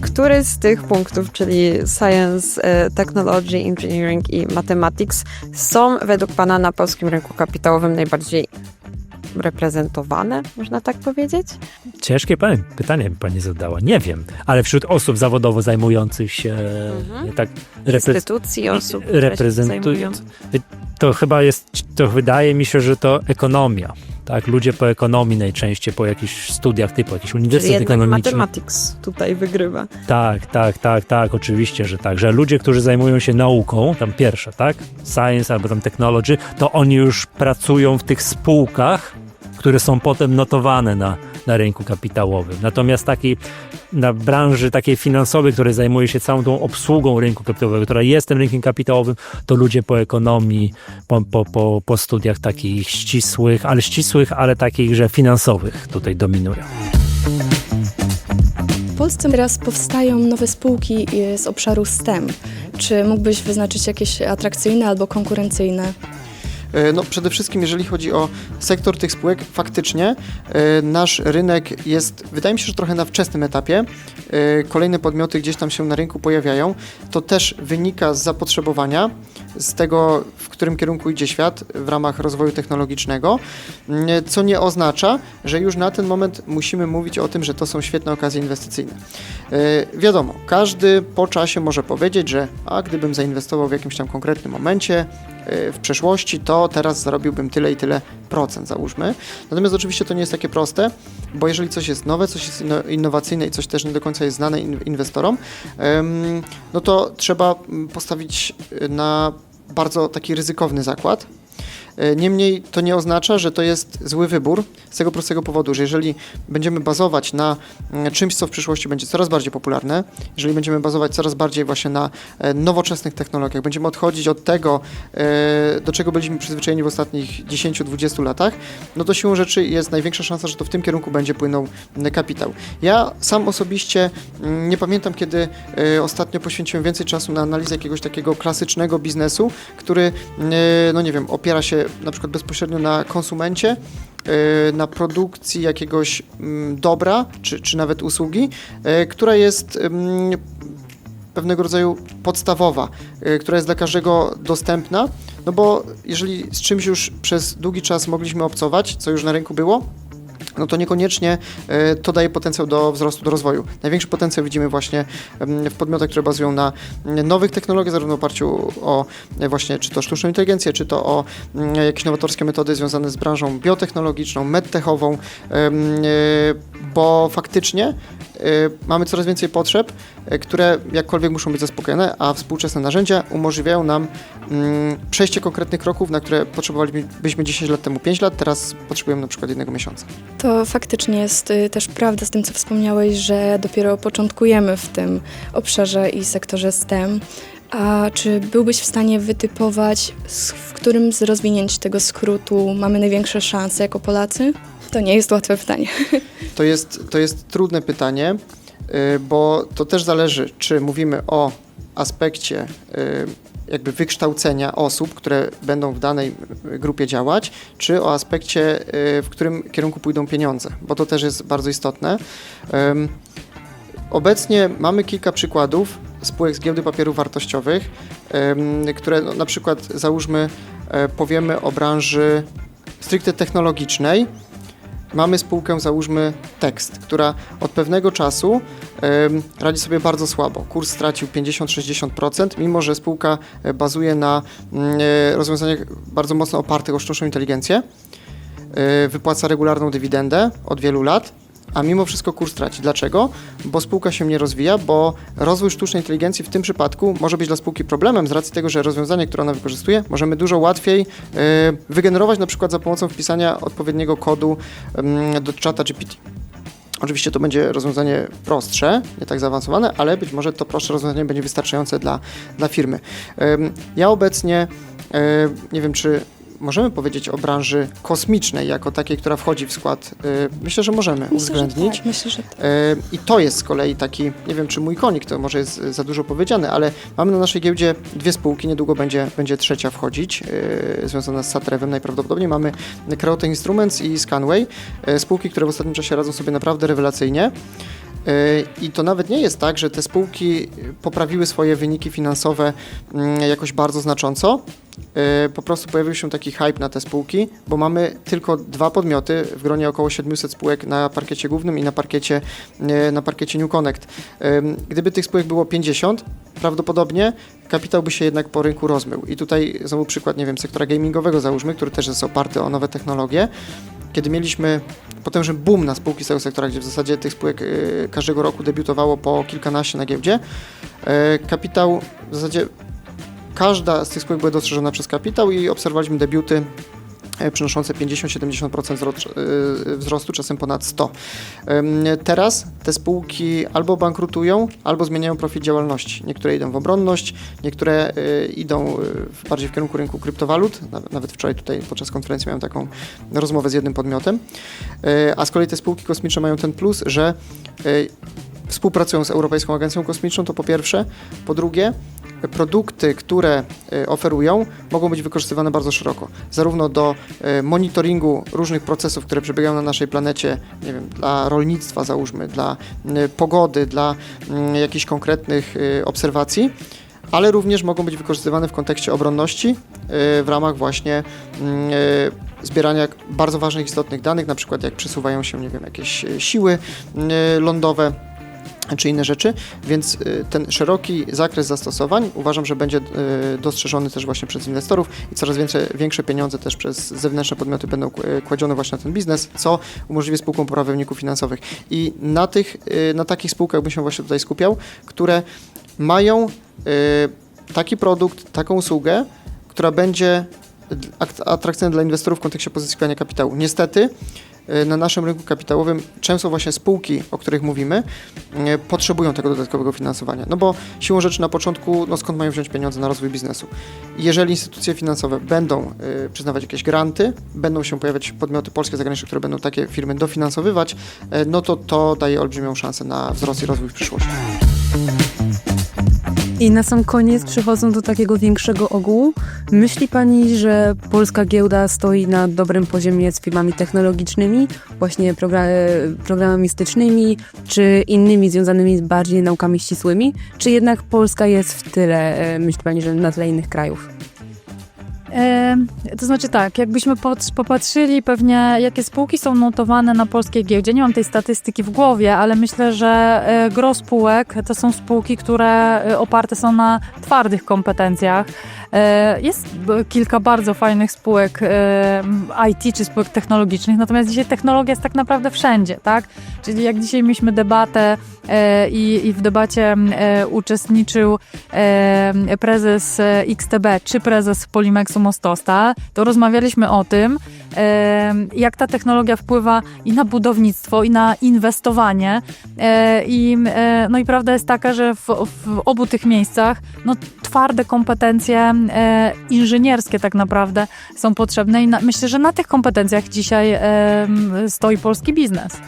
Który z tych punktów, czyli Science, e, Technology, Engineering i Mathematics, są według Pana na polskim rynku kapitałowym najbardziej reprezentowane, można tak powiedzieć? Ciężkie pytanie mi pani zadała. Nie wiem, ale wśród osób zawodowo zajmujących się Mhm. tak repre- Instytucji, osób, które się reprezentują. zajmują. To chyba jest, to wydaje mi się, że to ekonomia. Tak, ludzie po ekonomii najczęściej, po jakichś studiach typu jakiś Czyli uniwersytet jednak ekonomiczny. Mathematics tutaj wygrywa. Tak, tak, tak, tak, oczywiście, że tak, że ludzie, którzy zajmują się nauką, tam pierwsze, tak, science albo tam technology, to oni już pracują w tych spółkach, które są potem notowane na, na rynku kapitałowym. Natomiast taki, na branży takiej finansowej, która zajmuje się całą tą obsługą rynku kapitałowego, która jest tym rynkiem kapitałowym, to ludzie po ekonomii, po, po, po, po studiach takich ścisłych, ale ścisłych, ale takich, że finansowych tutaj dominują. W Polsce teraz powstają nowe spółki y, z obszaru STEM. Czy mógłbyś wyznaczyć jakieś atrakcyjne albo konkurencyjne? E, No, przede wszystkim, jeżeli chodzi o sektor tych spółek, faktycznie e, nasz rynek jest, wydaje mi się, że trochę na wczesnym etapie. E, Kolejne podmioty gdzieś tam się na rynku pojawiają. To też wynika z zapotrzebowania, z tego, w którym kierunku idzie świat w ramach rozwoju technologicznego, m, co nie oznacza, że już na ten moment musimy mówić o tym, że to są świetne okazje inwestycyjne. E, Wiadomo, każdy po czasie może powiedzieć, że a gdybym zainwestował w jakimś tam konkretnym momencie, y, w przeszłości, to teraz zarobiłbym tyle i tyle procent, załóżmy. Natomiast oczywiście to nie jest takie proste, bo jeżeli coś jest nowe, coś jest inno- innowacyjne i coś też nie do końca jest znane in- inwestorom, no to trzeba postawić na bardzo taki ryzykowny zakład. E, Niemniej to nie oznacza, że to jest zły wybór z tego prostego powodu, że jeżeli będziemy bazować na mm, czymś, co w przyszłości będzie coraz bardziej popularne, jeżeli będziemy bazować coraz bardziej właśnie na e, nowoczesnych technologiach, będziemy odchodzić od tego, e, do czego byliśmy przyzwyczajeni w ostatnich 10-20 latach, no to siłą rzeczy jest największa szansa, że to w tym kierunku będzie płynął mm, kapitał. Ja sam osobiście mm, nie pamiętam, kiedy ostatnio poświęciłem więcej czasu na analizę jakiegoś takiego klasycznego biznesu, który, no nie wiem, opiera się na przykład bezpośrednio na konsumencie, e, na produkcji jakiegoś mm, dobra, czy, czy nawet usługi, e, która jest mm, pewnego rodzaju podstawowa, y, która jest dla każdego dostępna, no bo jeżeli z czymś już przez długi czas mogliśmy obcować, co już na rynku było, no to niekoniecznie y, to daje potencjał do wzrostu, do rozwoju. Największy potencjał widzimy właśnie w podmiotach, które bazują na nowych technologiach, zarówno w oparciu o e, właśnie czy to sztuczną inteligencję, czy to o jakieś nowatorskie metody związane z branżą biotechnologiczną, medtechową, e, bo faktycznie e, mamy coraz więcej potrzeb, e, które jakkolwiek muszą być zaspokojone, a współczesne narzędzia umożliwiają nam mm, przejście konkretnych kroków, na które potrzebowalibyśmy 10 lat temu 5 lat, teraz potrzebujemy na przykład jednego miesiąca. To faktycznie jest y, też prawda z tym, co wspomniałeś, że dopiero początkujemy w tym obszarze i sektorze STEM. A czy byłbyś w stanie wytypować, w którym z rozwinięć tego skrótu mamy największe szanse jako Polacy? To nie jest łatwe pytanie. To jest, to jest trudne pytanie, y, bo to też zależy, czy mówimy o aspekcie y, jakby wykształcenia osób, które będą w danej y, grupie działać, czy o aspekcie, w którym kierunku pójdą pieniądze, bo to też jest bardzo istotne. Obecnie mamy kilka przykładów spółek z giełdy papierów wartościowych, które no, na przykład załóżmy e, powiemy o branży stricte technologicznej, mamy spółkę, załóżmy Tekst, która od pewnego czasu radzi sobie bardzo słabo. Kurs stracił 50-60%, mimo że spółka e, bazuje na mm, e, rozwiązaniach bardzo mocno opartych o sztuczną inteligencję. E, Wypłaca regularną dywidendę od wielu lat, a mimo wszystko kurs traci. Dlaczego? Bo spółka się nie rozwija, bo rozwój sztucznej inteligencji w tym przypadku może być dla spółki problemem z racji tego, że rozwiązanie, które ona wykorzystuje, możemy dużo łatwiej e, wygenerować na przykład za pomocą wpisania odpowiedniego kodu em, do czata GPT. Oczywiście to będzie rozwiązanie prostsze, nie tak zaawansowane, ale być może to prostsze rozwiązanie będzie wystarczające dla, dla firmy. Ja obecnie e, nie wiem, czy możemy powiedzieć o branży kosmicznej jako takiej, która wchodzi w skład. e, Myślę, że możemy uwzględnić. tak, myślę, że tak. E, I to jest z kolei taki, nie wiem czy mój konik, to może jest za dużo powiedziane, ale mamy na naszej giełdzie dwie spółki, niedługo będzie, będzie trzecia wchodzić, e, związana z Satrewem najprawdopodobniej. Mamy Creote Instruments i Scanway, spółki, które w ostatnim czasie radzą sobie naprawdę rewelacyjnie. I to nawet nie jest tak, że te spółki poprawiły swoje wyniki finansowe mm, jakoś bardzo znacząco. E, Po prostu pojawił się taki hype na te spółki, bo mamy tylko dwa podmioty w gronie około 700 spółek na parkiecie głównym i na parkiecie, e, na parkiecie New Connect. Gdyby tych spółek było 50, prawdopodobnie kapitał by się jednak po rynku rozmył. I tutaj znowu przykład, nie wiem, sektora gamingowego załóżmy, który też jest oparty o nowe technologie. Kiedy mieliśmy potężny boom na spółki z tego sektora, gdzie w zasadzie tych spółek y, każdego roku debiutowało po kilkanaście na giełdzie, y, kapitał w zasadzie każda z tych spółek była dostrzeżona przez kapitał i obserwowaliśmy debiuty e, przynoszące 50-70% wzrost- y, wzrostu, czasem ponad 100. Ym, Teraz te spółki albo bankrutują, albo zmieniają profil działalności. Niektóre idą w obronność, niektóre idą bardziej w kierunku rynku kryptowalut. Naw- Nawet wczoraj tutaj podczas konferencji miałem taką rozmowę z jednym podmiotem. A z kolei te spółki kosmiczne mają ten plus, że współpracują z Europejską Agencją Kosmiczną, to po pierwsze. Po drugie, produkty, które y, oferują, mogą być wykorzystywane bardzo szeroko. Zarówno do y, monitoringu różnych procesów, które przebiegają na naszej planecie, nie wiem, dla rolnictwa załóżmy, dla y, pogody, dla y, jakichś konkretnych obserwacji, ale również mogą być wykorzystywane w kontekście obronności w ramach właśnie zbierania bardzo ważnych, istotnych danych, na przykład jak przesuwają się, nie wiem, jakieś siły lądowe, czy inne rzeczy, więc y, ten szeroki zakres zastosowań uważam, że będzie y, dostrzeżony też właśnie przez inwestorów i coraz więcej, większe pieniądze też przez zewnętrzne podmioty będą y, kładzione właśnie na ten biznes, co umożliwi spółkom poprawę wyników finansowych. I na tych, na takich spółkach bym się właśnie tutaj skupiał, które mają taki produkt, taką usługę, która będzie atrakcyjna dla inwestorów w kontekście pozyskiwania kapitału. Niestety na naszym rynku kapitałowym często właśnie spółki, o których mówimy, y, potrzebują tego dodatkowego finansowania. No bo siłą rzeczy na początku, no skąd mają wziąć pieniądze na rozwój biznesu? Jeżeli instytucje finansowe będą y, przyznawać jakieś granty, będą się pojawiać podmioty polskie, zagraniczne, które będą takie firmy dofinansowywać, y, no to to daje olbrzymią szansę na wzrost i rozwój w przyszłości. I na sam koniec, przechodząc do takiego większego ogółu, myśli Pani, że polska giełda stoi na dobrym poziomie z firmami technologicznymi, właśnie progra- programistycznymi, czy innymi związanymi z bardziej naukami ścisłymi, czy jednak Polska jest w tyle, e, myśli Pani, że na tle innych krajów? To znaczy tak, jakbyśmy popatrzyli pewnie, jakie spółki są notowane na polskiej giełdzie, nie mam tej statystyki w głowie, ale myślę, że e, gros spółek to są spółki, które e, oparte są na twardych kompetencjach. E, Jest b- kilka bardzo fajnych spółek e, IT czy spółek technologicznych, natomiast dzisiaj technologia jest tak naprawdę wszędzie, tak? Czyli jak dzisiaj mieliśmy debatę e, i, i w debacie e, uczestniczył e, prezes e, XTB czy prezes Polimexu Mostostal, to rozmawialiśmy o tym, e, jak ta technologia wpływa i na budownictwo, i na inwestowanie. E, I, e, no i prawda jest taka, że w, w obu tych miejscach no, twarde kompetencje e, inżynierskie tak naprawdę są potrzebne i na, myślę, że na tych kompetencjach dzisiaj stoi polski biznes.